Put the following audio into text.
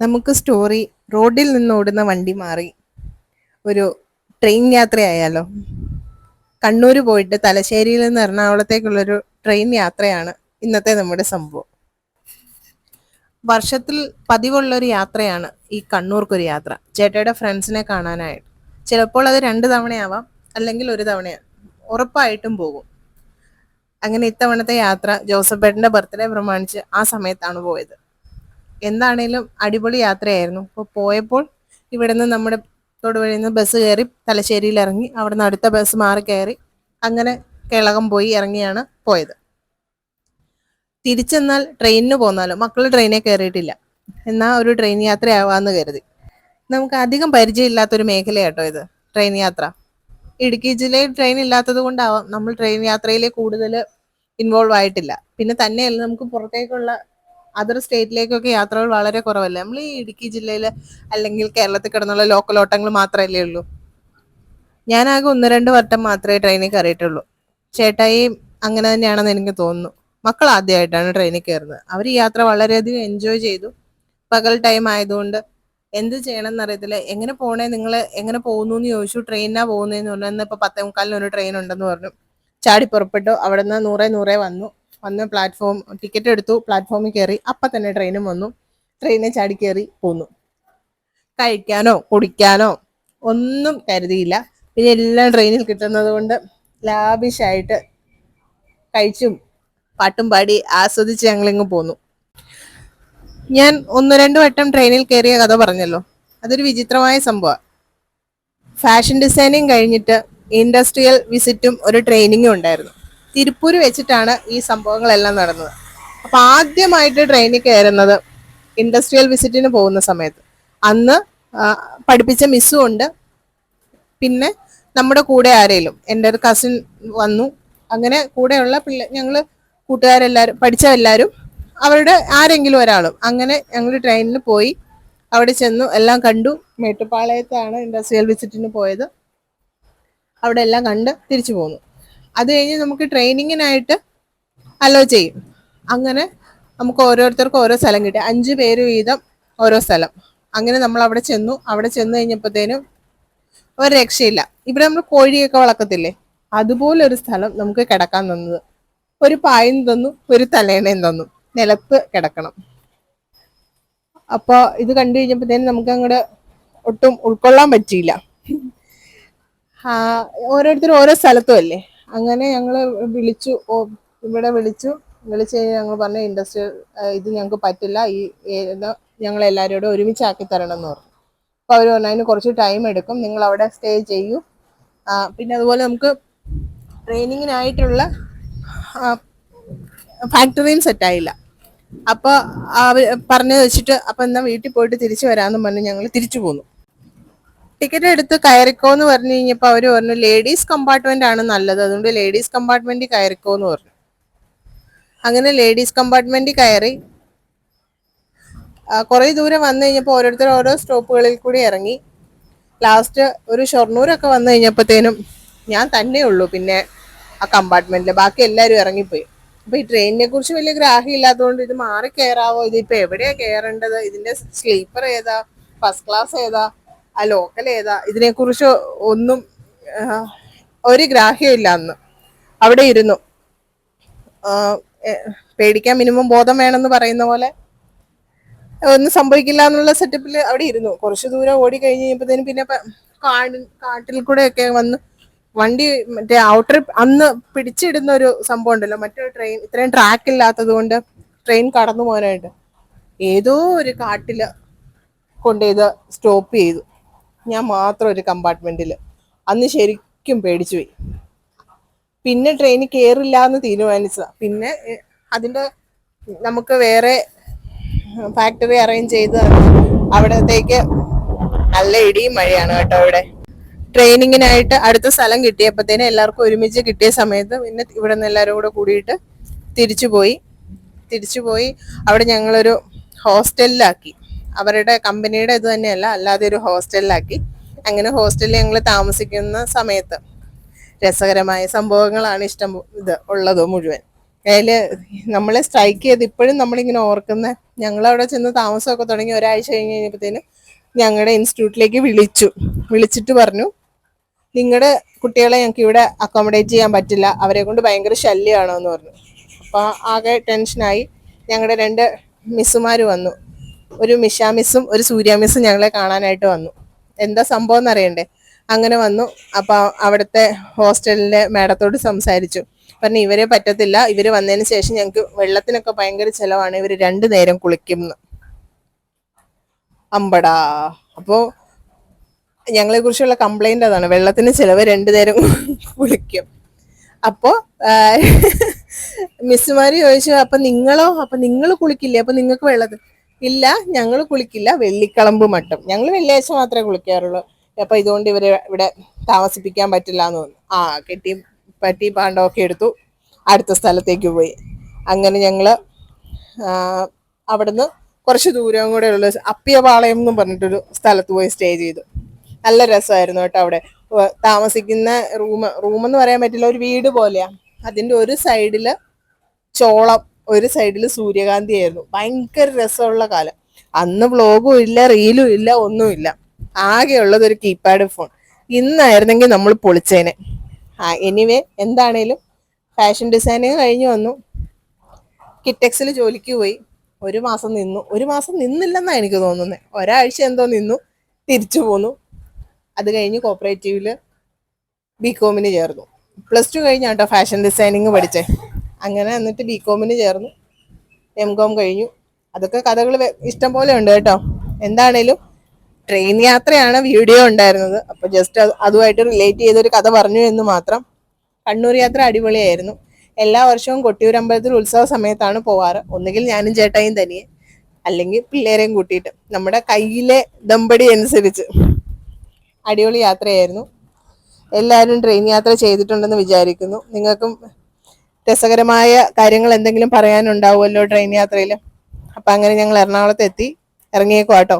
നമുക്ക് സ്റ്റോറി റോഡിൽ നിന്ന് ഓടുന്ന വണ്ടി മാറി. ഒരു ട്രെയിൻ യാത്രയായാലോ. കണ്ണൂർ പോയിട്ട് തലശ്ശേരിയിൽ നിന്ന് എറണാകുളത്തേക്കുള്ളൊരു ട്രെയിൻ യാത്രയാണ് ഇന്നത്തെ നമ്മുടെ സംഭവം. വർഷത്തിൽ പതിവുള്ളൊരു യാത്രയാണ് ഈ കണ്ണൂർക്കൊരു യാത്ര. ചേട്ടയുടെ ഫ്രണ്ട്സിനെ കാണാനായിട്ട്. ചിലപ്പോൾ അത് രണ്ട് തവണയാവാം അല്ലെങ്കിൽ ഒരു തവണയാണ്. ഉറപ്പായിട്ടും പോകും. അങ്ങനെ ഇത്തവണത്തെ യാത്ര ജോസഫ് ബേട്ടന്റെ ബർത്ത്ഡേ പ്രമാണിച്ച് ആ സമയത്താണ് പോയത്. എന്താണേലും അടിപൊളി യാത്രയായിരുന്നു. അപ്പോൾ പോയപ്പോൾ ഇവിടെ നിന്ന് നമ്മുടെ തൊടുവഴിയിൽ നിന്ന് ബസ് കയറി തലശ്ശേരിയിൽ ഇറങ്ങി അവിടെ നിന്ന് അടുത്ത ബസ് മാറി കയറി അങ്ങനെ കേളകം പോയി ഇറങ്ങിയാണ് പോയത്. തിരിച്ചെന്നാൽ ട്രെയിനിന് പോന്നാലോ? മക്കൾ ട്രെയിനിൽ കയറിയിട്ടില്ല എന്നാൽ ഒരു ട്രെയിൻ യാത്രയാവാന്ന് കരുതി. നമുക്ക് അധികം പരിചയമില്ലാത്തൊരു മേഖലയാട്ടോ ഇത് ട്രെയിൻ യാത്ര. ഇടുക്കി ജില്ലയിൽ ട്രെയിൻ ഇല്ലാത്തത് കൊണ്ടാവാം. നമ്മൾ ട്രെയിൻ യാത്രയിൽ കൂടുതൽ ഇൻവോൾവ് ആയിട്ടില്ല. പിന്നെ തന്നെയല്ല നമുക്ക് പുറത്തേക്കുള്ള അതർ സ്റ്റേറ്റിലേക്കൊക്കെ യാത്രകൾ വളരെ കുറവല്ലേ? നമ്മൾ ഈ ഇടുക്കി ജില്ലയിൽ അല്ലെങ്കിൽ കേരളത്തിൽ കിടന്നുള്ള ലോക്കൽ ഓട്ടങ്ങൾ മാത്രമല്ലേ ഉള്ളൂ. ഞാനാകെ ഒന്ന് രണ്ട് വട്ടം മാത്രമേ ട്രെയിനിൽ കയറിയിട്ടുള്ളൂ. ചേട്ടായി അങ്ങനെ തന്നെയാണെന്ന് എനിക്ക് തോന്നുന്നു. മക്കൾ ആദ്യമായിട്ടാണ് ട്രെയിനിൽ കയറുന്നത്. അവർ ഈ യാത്ര വളരെയധികം എൻജോയ് ചെയ്തു. പകൽ ടൈം ആയതുകൊണ്ട് എന്ത് ചെയ്യണം എന്നറിയത്തില്ല എങ്ങനെ പോണേ നിങ്ങൾ എങ്ങനെ പോകുന്നു എന്ന് ചോദിച്ചു. ട്രെയിനാ പോകുന്നതെന്ന് പറഞ്ഞു. ഇപ്പൊ പത്തേ മുക്കാലിന് ഒരു ട്രെയിൻ ഉണ്ടെന്ന് പറഞ്ഞു. ചാടി പുറപ്പെട്ടു. അവിടെ നിന്ന് നൂറെ നൂറെ വന്നു. വന്ന് പ്ലാറ്റ്ഫോം ടിക്കറ്റ് എടുത്തു പ്ലാറ്റ്ഫോമിൽ കയറി അപ്പൊ തന്നെ ട്രെയിനും വന്നു. ട്രെയിനിൽ ചാടി കയറി പോന്നു. കഴിക്കാനോ കുടിക്കാനോ ഒന്നും കരുതിയില്ല. പിന്നെ എല്ലാം ട്രെയിനിൽ കിട്ടുന്നത് കൊണ്ട് ലാബിഷായിട്ട് കഴിച്ചും പാട്ടും പാടി ആസ്വദിച്ച് ഞങ്ങളിങ്ങ് പോന്നു. ഞാൻ ഒന്ന് രണ്ട് വട്ടം ട്രെയിനിൽ കയറിയ കഥ പറഞ്ഞല്ലോ. അതൊരു വിചിത്രമായ സംഭവമാണ് ഫാഷൻ ഡിസൈനിങ് കഴിഞ്ഞിട്ട് ഇൻഡസ്ട്രിയൽ വിസിറ്റും ഒരു ട്രെയിനിങ്ങും ഉണ്ടായിരുന്നു. തിരുപ്പൂര് വെച്ചിട്ടാണ് ഈ സംഭവങ്ങളെല്ലാം നടന്നത്. അപ്പൊ ആദ്യമായിട്ട് ട്രെയിനിൽ കയറുന്നത് ഇൻഡസ്ട്രിയൽ വിസിറ്റിന് പോകുന്ന സമയത്ത്. അന്ന് പഠിപ്പിച്ച മിസ്സും ഉണ്ട്. പിന്നെ നമ്മുടെ കൂടെ ആരേലും എന്റെ ഒരു കസിൻ വന്നു. അങ്ങനെ കൂടെയുള്ള പിള്ളേ ഞങ്ങൾ കൂട്ടുകാരെല്ലാവരും പഠിച്ച എല്ലാവരും അവരുടെ ആരെങ്കിലും ഒരാളും. അങ്ങനെ ഞങ്ങൾ ട്രെയിനിൽ പോയി. അവിടെ ചെന്നു എല്ലാം കണ്ടു. മേട്ടുപ്പാളയത്താണ് ഇൻഡസ്ട്രിയൽ വിസിറ്റിന് പോയത്. അവിടെ എല്ലാം കണ്ട് തിരിച്ചു പോന്നു. അത് കഴിഞ്ഞ് നമുക്ക് ട്രെയിനിങ്ങിനായിട്ട് അലോ ചെയ്യും. അങ്ങനെ നമുക്ക് ഓരോരുത്തർക്കും ഓരോ സ്ഥലം കിട്ടി. അഞ്ച് പേര് വീതം ഓരോ സ്ഥലം. അങ്ങനെ നമ്മൾ അവിടെ ചെന്നു. അവിടെ ചെന്ന് കഴിഞ്ഞപ്പോഴത്തേനും ഒരു രക്ഷയില്ല. ഇവിടെ നമ്മൾ കോഴിയൊക്കെ വളർത്തത്തില്ലേ? അതുപോലെ ഒരു സ്ഥലം നമുക്ക് കിടക്കാൻ തന്നത്. ഒരു പായും തന്നു ഒരു തലേണയും തന്നു. നിലത്ത് കിടക്കണം. അപ്പോൾ ഇത് കണ്ടു കഴിഞ്ഞപ്പോഴത്തേനും നമുക്ക് അങ്ങോട്ട് ഒട്ടും ഉൾക്കൊള്ളാൻ പറ്റിയില്ല. ഓരോരുത്തരും ഓരോ സ്ഥലത്തും അല്ലേ? അങ്ങനെ ഞങ്ങൾ വിളിച്ചു ഓ, ഇവിടെ വിളിച്ചു. വിളിച്ച് കഴിഞ്ഞാൽ ഞങ്ങൾ പറഞ്ഞു ഇൻഡസ്ട്രിയൽ ഇത് ഞങ്ങൾക്ക് പറ്റില്ല. ഈ ഞങ്ങൾ എല്ലാവരോടും ഒരുമിച്ചാക്കി തരണം എന്ന് പറഞ്ഞു. അപ്പൊ അവർ പറഞ്ഞു അതിന് കുറച്ച് ടൈം എടുക്കും. നിങ്ങൾ അവിടെ സ്റ്റേ ചെയ്യൂ. പിന്നെ അതുപോലെ നമുക്ക് ട്രെയിനിങ്ങിനായിട്ടുള്ള ഫാക്ടറിയും സെറ്റായില്ല അപ്പോൾ അവർ പറഞ്ഞത് വെച്ചിട്ട് അപ്പം എന്നാൽ വീട്ടിൽ പോയിട്ട് തിരിച്ചു വരാമെന്നും പറഞ്ഞ് ഞങ്ങൾ തിരിച്ചു പോന്നു. ടിക്കറ്റ് എടുത്ത് കയറിക്കോ എന്ന് പറഞ്ഞു കഴിഞ്ഞപ്പോ അവർ പറഞ്ഞു ലേഡീസ് കമ്പാർട്ട്മെന്റ് ആണ് നല്ലത്. അതുകൊണ്ട് ലേഡീസ് കമ്പാർട്ട്മെന്റിൽ കയറിക്കോ എന്ന് പറഞ്ഞു. അങ്ങനെ ലേഡീസ് കമ്പാർട്ട്മെന്റിൽ കയറി. കുറെ ദൂരം വന്നു കഴിഞ്ഞപ്പോൾ ഓരോരുത്തർ ഓരോ സ്റ്റോപ്പുകളിൽ കൂടി ഇറങ്ങി. ലാസ്റ്റ് ഒരു ഷൊർണൂരൊക്കെ വന്നു കഴിഞ്ഞപ്പോഴത്തേനും ഞാൻ തന്നെ ഉള്ളൂ. പിന്നെ ആ കമ്പാർട്ട്മെന്റിൽ ബാക്കി എല്ലാവരും ഇറങ്ങിപ്പോയി. അപ്പൊ ഈ ട്രെയിനിനെ കുറിച്ച് വലിയ ഗ്രാഹ്യം ഇല്ലാത്തതുകൊണ്ട് ഇത് മാറി കയറാവോ? ഇതിപ്പോ എവിടെയാ കയറേണ്ടത്? ഇതിന്റെ സ്ലീപ്പർ ഏതാ? ഫസ്റ്റ് ക്ലാസ് ഏതാ? ആ ലോക്കൽ ഏതാ ഇതിനെ കുറിച്ച് ഒന്നും ഒരു ഗ്രാഹ്യം ഇല്ല അന്ന്. അവിടെ ഇരുന്നു. പേടിക്കാൻ മിനിമം ബോധം വേണമെന്ന് പറയുന്ന പോലെ ഒന്നും സംഭവിക്കില്ല എന്നുള്ള സെറ്റപ്പിൽ അവിടെ ഇരുന്നു. കുറച്ച് ദൂരം ഓടി കഴിഞ്ഞ് കഴിഞ്ഞപ്പോഴത്തേനും പിന്നെ കാട് കാട്ടിൽ കൂടെ ഒക്കെ വന്ന് വണ്ടി മറ്റേ ഔട്ടർ അന്ന് പിടിച്ചിടുന്ന ഒരു സംഭവം ഉണ്ടല്ലോ. മറ്റൊരു ട്രെയിൻ ഇത്രയും ട്രാക്ക് ഇല്ലാത്തത് കൊണ്ട് ട്രെയിൻ കടന്നു പോകാനായിട്ട്. ഏതോ ഒരു കാട്ടിൽ കൊണ്ടുപോയത് സ്റ്റോപ്പ് ചെയ്തു. ഞാൻ മാത്രം ഒരു കമ്പാർട്ട്മെന്റിൽ അന്ന് ശരിക്കും പേടിച്ചു പോയി. പിന്നെ ട്രെയിനിൽ കയറില്ല എന്ന് തീരുമാനിച്ചതാണ് പിന്നെ അതിന്റെ നമുക്ക് വേറെ ഫാക്ടറി അറേഞ്ച് ചെയ്ത് അവിടത്തേക്ക് നല്ല ഇടിയും മഴയാണ് കേട്ടോ അവിടെ. ട്രെയിനിങ്ങിനായിട്ട് അടുത്ത സ്ഥലം കിട്ടിയപ്പോഴത്തേനും എല്ലാവർക്കും ഒരുമിച്ച് കിട്ടിയ സമയത്ത് പിന്നെ ഇവിടെ നിന്ന് എല്ലാവരും കൂടെ കൂടിയിട്ട് തിരിച്ചു പോയി. തിരിച്ചു പോയി. അവിടെ ഞങ്ങളൊരു ഹോസ്റ്റലിലാക്കി അവരുടെ കമ്പനിയുടെ ഇത് തന്നെയല്ല അല്ലാതെ ഒരു ഹോസ്റ്റലിലാക്കി. അങ്ങനെ ഹോസ്റ്റലിൽ ഞങ്ങൾ താമസിക്കുന്ന സമയത്ത് രസകരമായ സംഭവങ്ങളാണ് ഇഷ്ടം ഇത് ഉള്ളത് മുഴുവൻ. അതിൽ നമ്മളെ സ്ട്രൈക്ക് ചെയ്ത് ഇപ്പോഴും നമ്മളിങ്ങനെ ഓർക്കുന്ന ഞങ്ങളവിടെ ചെന്ന് താമസമൊക്കെ തുടങ്ങി ഒരാഴ്ച കഴിഞ്ഞ് കഴിഞ്ഞപ്പോഴത്തേനും ഞങ്ങളുടെ ഇൻസ്റ്റിറ്റ്യൂട്ടിലേക്ക് വിളിച്ചു. വിളിച്ചിട്ട് പറഞ്ഞു നിങ്ങളുടെ കുട്ടികളെ ഞങ്ങൾക്ക് ഇവിടെ അക്കോമഡേറ്റ് ചെയ്യാൻ പറ്റില്ല അവരെ കൊണ്ട് ഭയങ്കര ശല്യമാണോ എന്ന് പറഞ്ഞു. അപ്പോൾ ആകെ ടെൻഷനായി ഞങ്ങളുടെ രണ്ട് മിസ്സുമാർ വന്നു. ഒരു മിഷാമിസും ഒരു സൂര്യാമിസും ഞങ്ങളെ കാണാനായിട്ട് വന്നു. എന്താ സംഭവം എന്നറിയണ്ടേ? അങ്ങനെ വന്നു. അപ്പൊ അവിടുത്തെ ഹോസ്റ്റലിലെ മാഡത്തോട് സംസാരിച്ചു. പറഞ്ഞു ഇവരെ പറ്റത്തില്ല. ഇവർ വന്നതിന് ശേഷം ഞങ്ങൾക്ക് വെള്ളത്തിനൊക്കെ ഭയങ്കര ചെലവാണ്. ഇവർ രണ്ടു നേരം കുളിക്കുന്നു. അമ്പടാ. അപ്പോ ഞങ്ങളെ കുറിച്ചുള്ള കംപ്ലൈന്റ് അതാണ്. വെള്ളത്തിന് ചിലവ് രണ്ടു നേരം കുളിക്കും. അപ്പോ മിസ്സുമാര് ചോദിച്ചു അപ്പൊ നിങ്ങളോ? അപ്പൊ നിങ്ങൾ കുളിക്കില്ലേ? അപ്പൊ നിങ്ങൾക്ക് വെള്ളത്തിൽ ഇല്ല ഞങ്ങൾ കുളിക്കില്ല. വെള്ളിക്കളമ്പ് മട്ടം ഞങ്ങൾ വെള്ളിയാഴ്ച മാത്രമേ കുളിക്കാറുള്ളൂ. അപ്പൊ ഇതുകൊണ്ട് ഇവരെ ഇവിടെ താമസിപ്പിക്കാൻ പറ്റില്ല എന്ന് തോന്നുന്നു. ആ കെട്ടി പറ്റി പാണ്ടമൊക്കെ എടുത്തു അടുത്ത സ്ഥലത്തേക്ക് പോയി. അങ്ങനെ ഞങ്ങൾ അവിടുന്ന് കുറച്ച് ദൂരം കൂടെ ഉള്ള അപ്പിയപാളയം എന്നും പറഞ്ഞിട്ടൊരു സ്ഥലത്ത് പോയി സ്റ്റേ ചെയ്തു. നല്ല രസമായിരുന്നു കേട്ടോ അവിടെ. താമസിക്കുന്ന റൂം റൂമെന്ന് പറയാൻ പറ്റില്ല. ഒരു വീട് പോലെയാണ് അതിന്റെ ഒരു സൈഡിൽ ചോളം ഒരു സൈഡിൽ സൂര്യകാന്തി ആയിരുന്നു. ഭയങ്കര രസമുള്ള കാലം. അന്ന് വ്ളോഗും ഇല്ല റീലും ഇല്ല ഒന്നുമില്ല. ആകെ ഉള്ളത് ഒരു കീപാഡ് ഫോൺ ഇന്നായിരുന്നെങ്കിൽ നമ്മൾ പൊളിച്ചേനെ. ആ എനിവേ എന്താണേലും ഫാഷൻ ഡിസൈനിങ് കഴിഞ്ഞു വന്നു. കിറ്റക്സിൽ ജോലിക്ക് പോയി. ഒരു മാസം നിന്നു. ഒരു മാസം നിന്നില്ലെന്നാണ് എനിക്ക് തോന്നുന്നത് ഒരാഴ്ച എന്തോ നിന്നു തിരിച്ചു പോന്നു. അത് കഴിഞ്ഞ് കോപ്പറേറ്റീവിൽ ബികോമിന് ചേർന്നു. പ്ലസ് ടു കഴിഞ്ഞാട്ടോ ഫാഷൻ ഡിസൈനിങ് പഠിച്ചേ. അങ്ങനെ എന്നിട്ട് ബി കോമിന് ചേർന്നു. എം കോം കഴിഞ്ഞു. അതൊക്കെ കഥകൾ ഇഷ്ടം പോലെ ഉണ്ട് കേട്ടോ. എന്താണേലും ട്രെയിൻ യാത്രയാണ് വീഡിയോ ഉണ്ടായിരുന്നത്. അപ്പൊ ജസ്റ്റ് അതുമായിട്ട് റിലേറ്റ് ചെയ്തൊരു കഥ പറഞ്ഞു എന്ന് മാത്രം കണ്ണൂർ യാത്ര അടിപൊളിയായിരുന്നു. എല്ലാ വർഷവും കൊട്ടിയൂർ അമ്പലത്തിൽ ഉത്സവ സമയത്താണ് പോവാറ്. ഒന്നുകിൽ ഞാനും ചേട്ടായും തനിയെ അല്ലെങ്കിൽ പിള്ളേരെയും കൂട്ടിയിട്ട്. നമ്മുടെ കയ്യിലെ ദമ്പടി അനുസരിച്ച് അടിപൊളി യാത്രയായിരുന്നു. എല്ലാവരും ട്രെയിൻ യാത്ര ചെയ്തിട്ടുണ്ടെന്ന് വിചാരിക്കുന്നു. നിങ്ങൾക്കും രസകരമായ കാര്യങ്ങൾ എന്തെങ്കിലും പറയാനുണ്ടാവുമല്ലോ ട്രെയിൻ യാത്രയിൽ അപ്പം അങ്ങനെ ഞങ്ങൾ എറണാകുളത്ത് എത്തി ഇറങ്ങിയേക്കോ കേട്ടോ